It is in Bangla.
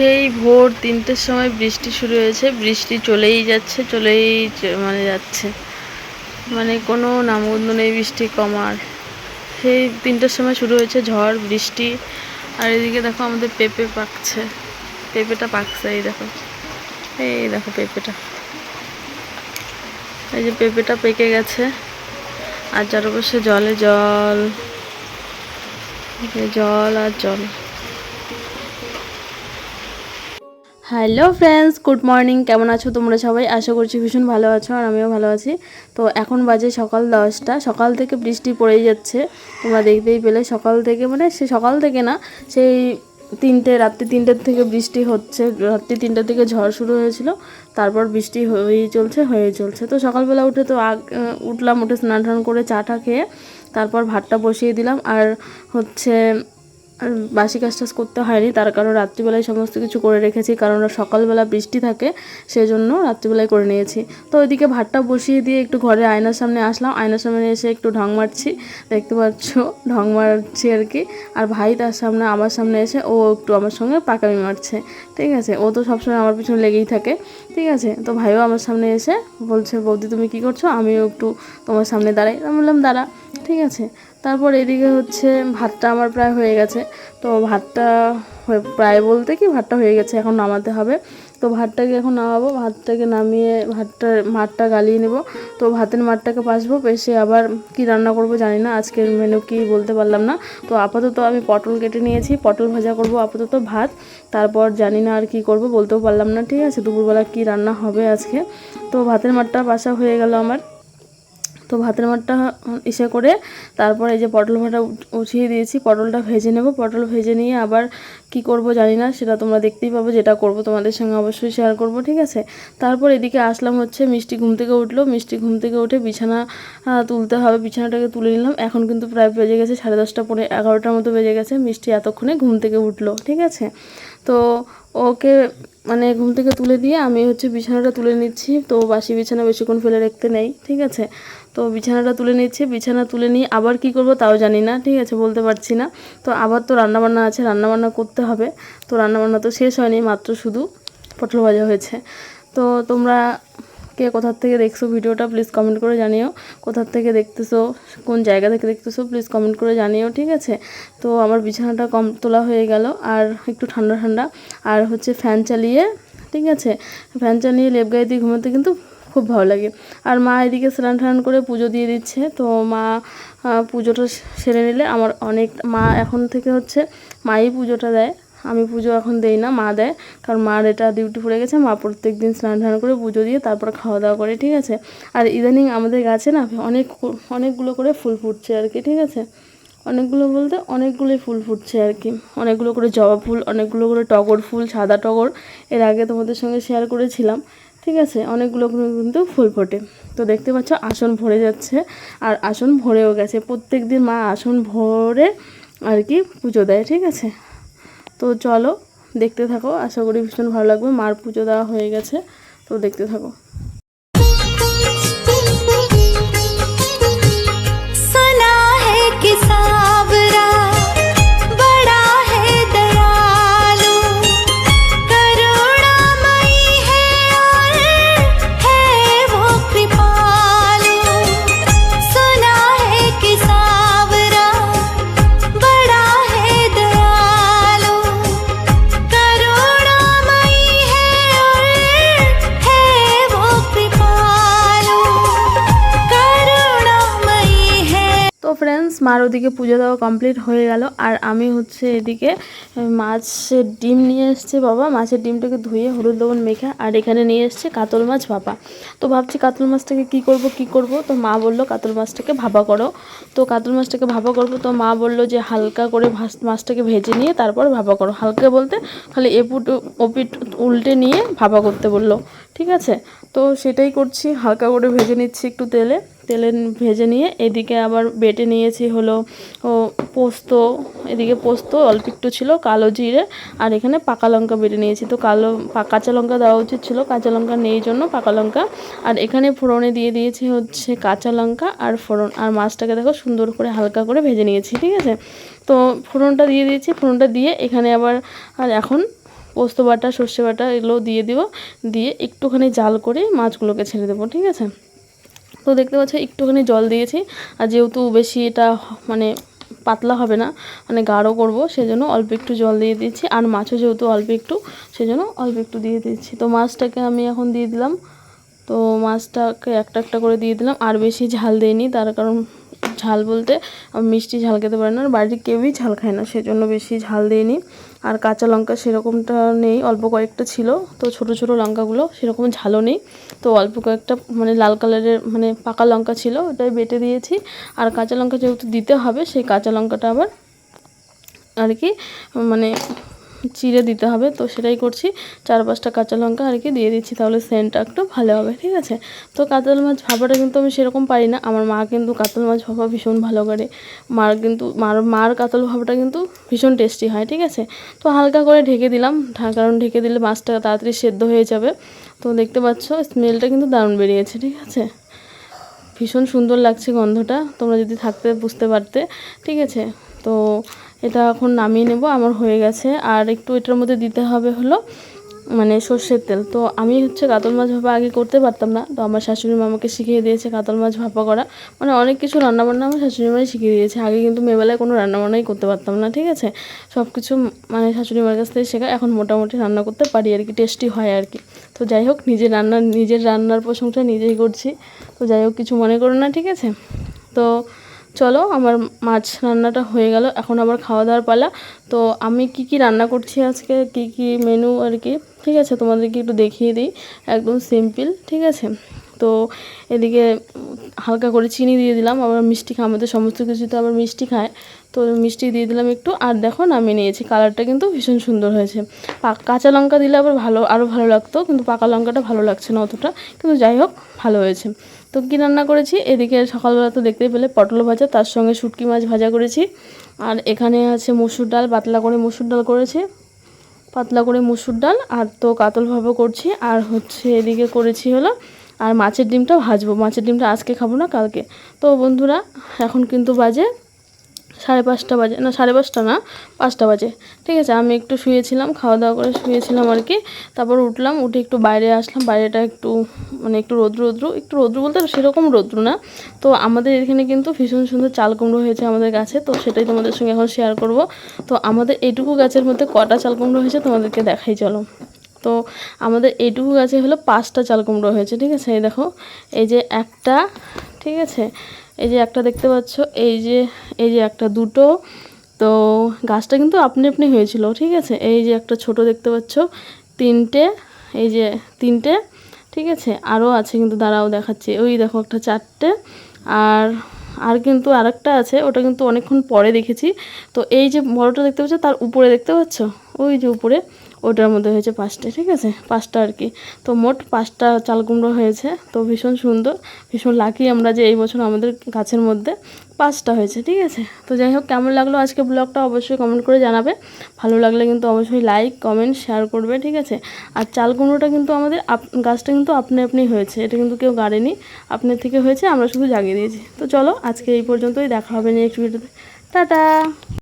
সেই ভোর তিনটের সময় বৃষ্টি শুরু হয়েছে। বৃষ্টি চলেই যাচ্ছে, চলেই মানে যাচ্ছে। মানে কোনো নামগন্ধ নেই বৃষ্টি কমার। সেই তিনটের সময় শুরু হয়েছে ঝড়, বৃষ্টি। আর এদিকে দেখো আমাদের পেঁপে পাকছে। পেঁপেটা পাকছে, এই দেখো। এই দেখো পেঁপেটা। এই যে পেঁপেটা পেকে গেছে। আর চারপাশে জলে জল। জল আর জল। Hello friends, good morning. কেমন আছো তোমরা সবাই? আশা করছি ভীষণ ভালো আছো আর আমিও ভালো আছি। তো এখন বাজে সকাল দশটা। সকাল থেকে বৃষ্টি পড়েই যাচ্ছে। তোমরা দেখতেই পেলে সকাল থেকে মানে সে সকাল থেকে না, সেই তিনটে, রাত্রি তিনটের থেকে বৃষ্টি হচ্ছে। রাত্রি তিনটের থেকে ঝড় শুরু হয়েছিল। তারপর বৃষ্টি হয়েই চলছে হয়েই চলছে। তো সকালবেলা উঠে তো আগ, উঠলাম, উঠে স্নান টান করে চাটা খেয়ে, তারপর ভাতটা বসিয়ে দিলাম। আর হচ্ছে বাসি কাজ টাজ করতে হয়নি। তার কারণ রাত্রিবেলায় সমস্ত কিছু করে রেখেছি, কারণ সকালবেলা বৃষ্টি থাকে সেই জন্য রাত্রিবেলায় করে নিয়েছি। তো ওইদিকে ভাতটা বসিয়ে দিয়ে একটু ঘরে আয়নার সামনে আসলাম। আয়নার সামনে এসে একটু ঢং মারছি। দেখতে পাচ্ছ, ঢং মারছি আর কি। আর ভাই তার সামনে, আমার সামনে এসে ও একটু আমার সঙ্গে পাকামি মারছে। ঠিক আছে? ও তো সবসময় আমার পিছনে লেগেই থাকে। ঠিক আছে? তো ভাইও আমার সামনে এসে বলছে, বৌদি তুমি কি করছ? আমিও একটু তোমার সামনে দাঁড়াই। আমি বললাম, দাঁড়া। ঠিক আছে? তারপর এদিকে হচ্ছে ভাতটা আমার প্রায় হয়ে গেছে। তো ভাতটা প্রায় বলতে কি ভাতটা হয়ে গেছে, এখন নামাতে হবে। তো ভাতটাকে এখন নামাবো, ভাতটাকে নামিয়ে ভাতটার মাঠটা গালিয়ে নেব। তো ভাতের মাঠটাকে পাসবো পেশে আবার কি রান্না করব জানি না, আজকের মেনু কি বলতে পারলাম না। তো আপাতত আমি পটল কেটে নিয়েছি, পটল ভাজা করব আপাতত ভাত। তারপর জানি না আর কি করব, বলতেও পারলাম না, ঠিক আছে, দুপুরবেলা কি রান্না হবে আজকে। তো ভাতের মাঠটা পাশা হয়ে গেল আমার। তো ভাতের মাঠটা ইসে করে তারপর এই যে পটল ভাটা উঠ- উঠিয়ে দিয়েছি, পটলটা ভেজে নেব। পটল ভেজে নিয়ে আবার কি করব জানি না, সেটা তোমরা দেখতেই পাবো, যেটা করব তোমাদের সঙ্গে অবশ্যই শেয়ার করব, ঠিক আছে? তারপর এদিকে আসলাম হচ্ছে, মিষ্টি ঘুম থেকে উঠল। মিষ্টি ঘুম থেকে উঠে বিছানা তুলতে হবে। বিছানাটাকে তুলে নিলাম। এখন কিন্তু প্রায় বেজে গেছে, সাড়ে দশটা পরে এগারোটার মতো বেজে গেছে। মিষ্টি এতক্ষণে ঘুম থেকে উঠল, ঠিক আছে? তো ওকে মানে ঘুম থেকে তুলে দিয়ে আমি হচ্ছে বিছানাটা তুলে নিচ্ছি। তো বাসি বিছানা বেশিক্ষণ ফেলে রাখতে নেই, ঠিক আছে? তো বিছানাটা তুলে নিচ্ছি, বিছানা তুলে নিয়ে আবার কি করব তাও জানি না, ঠিক আছে? বলতে পারছি না। তো আবার তো রান্নাবান্না আছে, রান্নাবান্না করতে হবে। তো রান্নাবান্না তো শেষ হয়নি, মাত্র শুধু পটল ভাজা হয়েছে। তো তোমরা কে কোথার থেকে দেখছ ভিডিওটা প্লিজ কমেন্ট করে জানিও। কোথার থেকে দেখতেছো, কোন জায়গা থেকে দেখতেছো প্লিজ কমেন্ট করে জানিও, ঠিক আছে? তো আমার বিছানাটা কম তোলা হয়ে গেল, আর একটু ঠান্ডা ঠান্ডা। আর হচ্ছে ফ্যান চালিয়ে, ঠিক আছে? ফ্যান চালিয়ে লেপ গায়ে দিয়ে ঘুমোতে কিন্তু খুব ভালো লাগে। আর মা এদিকে স্নান টান করে পুজো দিয়ে দিচ্ছে। তো মা পুজোটা সেরে নিলে আমার অনেক, মা এখন থেকে হচ্ছে মাই পুজোটা দেয়। আমি পুজো এখন দেই না, মা দেয়। কারণ মার এটা ডিউটি পড়ে গেছে, মা প্রত্যেক দিন স্নান টান করে পুজো দিয়ে তারপর খাওয়া দাওয়া করে, ঠিক আছে? আর ইদানিং আমাদের গাছে না অনেক অনেকগুলো করে ফুল ফুটছে আর কি, ঠিক আছে? অনেকগুলো বলতে অনেকগুলোই ফুল ফুটছে আর কি। অনেকগুলো করে জবা ফুল, অনেকগুলো করে টগর ফুল, সাদা টগর, এর আগে তোমাদের সঙ্গে শেয়ার করেছিলাম, ঠিক আছে? অনেকগুলো কিন্তু ফুল ফোটে। তো দেখতে পাচ্ছ আসন ভরে যাচ্ছে, আর আসন ভরেও গেছে। প্রত্যেক দিন মা আসন ভরে আর কি পুজো দেয়, ঠিক আছে? তো চলো, দেখতে থাকো। আশা করি ভীষণ ভালো লাগবে। মার পুজো দেওয়া হয়ে গেছে, তো দেখতে থাকো। মার ওদিকে পুজো দেওয়া কমপ্লিট হয়ে গেল। আর আমি হচ্ছে এদিকে মাছের ডিম নিয়ে এসছে বাবা। মাছের ডিমটাকে ধুয়ে হলুদ লবণ মেখে আর এখানে নিয়ে এসছে কাতল মাছ ভাপা। তো ভাবছি কাতল মাছটাকে কি করব কি করব? তো মা বলল, কাতল মাছটাকে ভাপা করো। তো কাতল মাছটাকে ভাপা করব, তো মা বলল যে হালকা করে মাছটাকে ভেজে নিয়ে তারপর ভাপা করো। হালকা বলতে খালি এপুট ওপিট উল্টে নিয়ে ভাপা করতে বলল। ঠিক আছে? তো সেটাই করছি, হালকা করে ভেজে নিচ্ছি একটু তেলে। তেলে ভেজে নিয়ে এদিকে আবার বেটে নিয়েছি হলো, ও পোস্ত, এদিকে পোস্ত অল্প একটু ছিল, কালো জিরে আর এখানে পাকা লঙ্কা বেটে নিয়েছি। তো কালো কাঁচা লঙ্কা দেওয়া উচিত ছিল, কাঁচা লঙ্কা নেই জন্য পাকা লঙ্কা। আর এখানে ফোড়নে দিয়ে দিয়েছি হচ্ছে কাঁচা লঙ্কা আর ফোড়ন, আর মাছটাকে দেখো সুন্দর করে হালকা করে ভেজে নিয়েছি, ঠিক আছে? তো ফোড়নটা দিয়ে দিয়েছি, ফোড়নটা দিয়ে এখানে আবার, আর এখন পোস্ত বাটা, সর্ষে বাটা এগুলো দিয়ে দিব। দিয়ে একটুখানি জাল করে মাছগুলোকে ছেড়ে দেবো, ঠিক আছে? তো দেখতে পাচ্ছ, একটুখানি জল দিয়েছি। আর যেহেতু বেশি এটা মানে পাতলা হবে না মানে গাঢ় করব, সেজন্য অল্প একটু জল দিয়ে দিচ্ছি আর মাছও যেহেতু অল্প একটু, সেজন্য অল্প একটু দিয়ে দিচ্ছি তো মাছটাকে আমি এখন দিয়ে দিলাম। তো মাছটাকে একটা একটা করে দিয়ে দিলাম। আর বেশি ঝাল দিইনি, তার কারণ ঝাল বলতে মিষ্টি ঝাল খেতে পারি না। বাড়ির কেউই ঝাল খায় না, সেজন্য বেশি ঝাল দিইনি আর কাঁচা লঙ্কা সেরকমটা নেই, অল্প কয়েকটা ছিল। তো ছোট ছোট লঙ্কাগুলো সেরকম ঝালও নেই। তো অল্প কয়েকটা মানে লাল কালারের মানে পাকা লঙ্কা ছিল, ওটাই বেটে দিয়েছি। আর কাঁচা লঙ্কা যেহেতু দিতে হবে, সেই কাঁচা লঙ্কাটা আবার আর কি মানে চিড়ে দিতে হবে, তো সেটাই করছি। চার পাঁচটা কাঁচা লঙ্কা আর কি দিয়ে দিচ্ছি, তাহলে সেন্টটা একটু ভালো হবে, ঠিক আছে? তো কাতল মাছ ভাপাটা কিন্তু আমি সেরকম পারি না, আমার মা কিন্তু কাতল মাছ ভাপা ভীষণ ভালো করে। মার কিন্তু, মার মার কাতল ভাপাটা কিন্তু ভীষণ টেস্টি হয়, ঠিক আছে? তো হালকা করে ঢেকে দিলাম কারণ ঢেকে দিলে মাছটা তাড়াতাড়ি সেদ্ধ হয়ে যাবে। তো দেখতে পাচ্ছ স্মেলটা কিন্তু দারুণ বেরিয়েছে, ঠিক আছে? ভীষণ সুন্দর লাগছে গন্ধটা, তোমরা যদি থাকতে বুঝতে পারতে, ঠিক আছে? তো এটা এখন নামিয়ে নেব, আমার হয়ে গেছে। আর একটু এটার মধ্যে দিতে হবে হলো মানে সর্ষের তেল। তো আমি হচ্ছে কাতল মাছ ভাপা আগে করতে পারতাম না। তো আমার শাশুড়ি মা আমাকে শিখিয়ে দিয়েছে কাতল মাছ ভাপা করা। মানে অনেক কিছু রান্নাবান্না আমার শাশুড়ি মাই শিখিয়ে দিয়েছে। আগে কিন্তু মেয়েবেলায় কোনো রান্নাবান্নাই করতে পারতাম না, ঠিক আছে? সব কিছু মানে শাশুড়ি মার কাছ থেকে শেখা এখন মোটামুটি রান্না করতে পারি, আর কি টেস্টি হয় আর কি। তো যাই হোক নিজের রান্না, নিজের রান্নার প্রশংসা নিজেই করছি। তো যাই হোক, কিছু মনে করো না, ঠিক আছে? তো চলো, আমার মাছ রান্নাটা হয়ে গেল, এখন আবার খাওয়া দাওয়ার পালা। তো আমি কি কি রান্না করছি আজকে, কি কি মেনু আর কি? ঠিক আছে, তোমাদেরকে একটু দেখিয়ে দিই, একদম সিম্পল ঠিক আছে? তো এদিকে হালকা করে চিনি দিয়ে দিলাম, আবার মিষ্টি খায় আমাদের সমস্ত কিছুতে আবার মিষ্টি খায়। তো মিষ্টি দিয়ে দিলাম একটু, আর দেখো নামিয়ে নিয়েছি, কালারটা কিন্তু ভীষণ সুন্দর হয়েছে। কাঁচা লঙ্কা দিলে আবার ভালো আরও ভালো লাগতো, কিন্তু পাকা লঙ্কাটা ভালো লাগছে না অতটা, কিন্তু যাই হোক, ভালো হয়েছে। তো কী রান্না করেছি? এদিকে সকালবেলা তো দেখতেই পেলে পটল ভাজা, তার সঙ্গে শুটকি মাছ ভাজা করেছি। আর এখানে আছে মসুর ডাল, পাতলা করে মসুর ডাল করেছি। পাতলা করে মসুর ডাল আর তো কাতলভাবে করছি, আর হচ্ছে এদিকে করেছি হলো আর মাছের ডিমটা ভাজবো। মাছের ডিমটা আজকে খাব না, কালকে। তো বন্ধুরা, এখন কিন্তু বাজে সাড়ে পাঁচটা বাজে, না, সাড়ে পাঁচটা না, পাঁচটা বাজে। ঠিক আছে, আমি একটু শুয়েছিলাম, খাওয়া দাওয়া করে শুয়েছিলাম আর কি। তারপর উঠলাম, উঠে একটু বাইরে আসলাম, বাইরেটা একটু মানে একটু রৌদ্র রৌদ্র। একটু রৌদ্র বলতে সেরকম রৌদ্র না। তো আমাদের এখানে কিন্তু ভীষণ সুন্দর চাল কুমড়ো হয়েছে আমাদের গাছে, তো সেটাই তোমাদের সঙ্গে এখন শেয়ার করব। তো আমাদের এইটুকু গাছের মধ্যে কটা চাল কুমড়ো হয়েছে তোমাদেরকে দেখাই, চলো। তো আমাদের এইটুকু গাছে হলো পাঁচটা চাল কুমড়ো হয়েছে, ঠিক আছে? এই দেখো, এই যে একটা, ঠিক আছে? এই যে একটা দেখতে পাচ্ছ, এই যে এই যে একটা দুটো, তো গাছটা কিন্তু আপনি আপনি হয়েছিল, ঠিক আছে? এই যে একটা ছোট দেখতে পাচ্ছ, তিনটে, এই যে তিনটে, ঠিক আছে? আরও আছে কিন্তু, দাঁড়াও দেখাচ্ছি। ওই দেখো একটা চারটে, আর আর কিন্তু আরেকটা আছে, ওটা কিন্তু অনেকক্ষণ পরে দেখেছি। তো এই যে বড়টা দেখতে পাচ্ছ, তার উপরে দেখতে পাচ্ছ? ওই যে উপরে ওটার মধ্যে হয়েছে পাঁচটা, ঠিক আছে? পাঁচটা আর কি। তো মোট পাঁচটা চাল কুমড়ো হয়েছে, তো ভীষণ সুন্দর, ভীষণ লাকি আমরা যে এই বছর আমাদের গাছের মধ্যে পাঁচটা হয়েছে, ঠিক আছে? তো যাই হোক, কেমন লাগল আজকে ব্লগটা অবশ্যই কমেন্ট করে জানাবে। ভালো লাগলে কিন্তু অবশ্যই লাইক কমেন্ট শেয়ার করবে, ঠিক আছে? আর চাল কুমড়োটা কিন্তু আমাদের গাছটা কিন্তু আপনি আপনি হয়েছে, এটা কিন্তু কেউ গাড়েনি আপনার থেকে হয়েছে, আমরা শুধু জাগিয়ে দিয়েছি। তো চলো আজকে এই পর্যন্তই, দেখা হবে নেক্সট ভিডিওতে টাটা!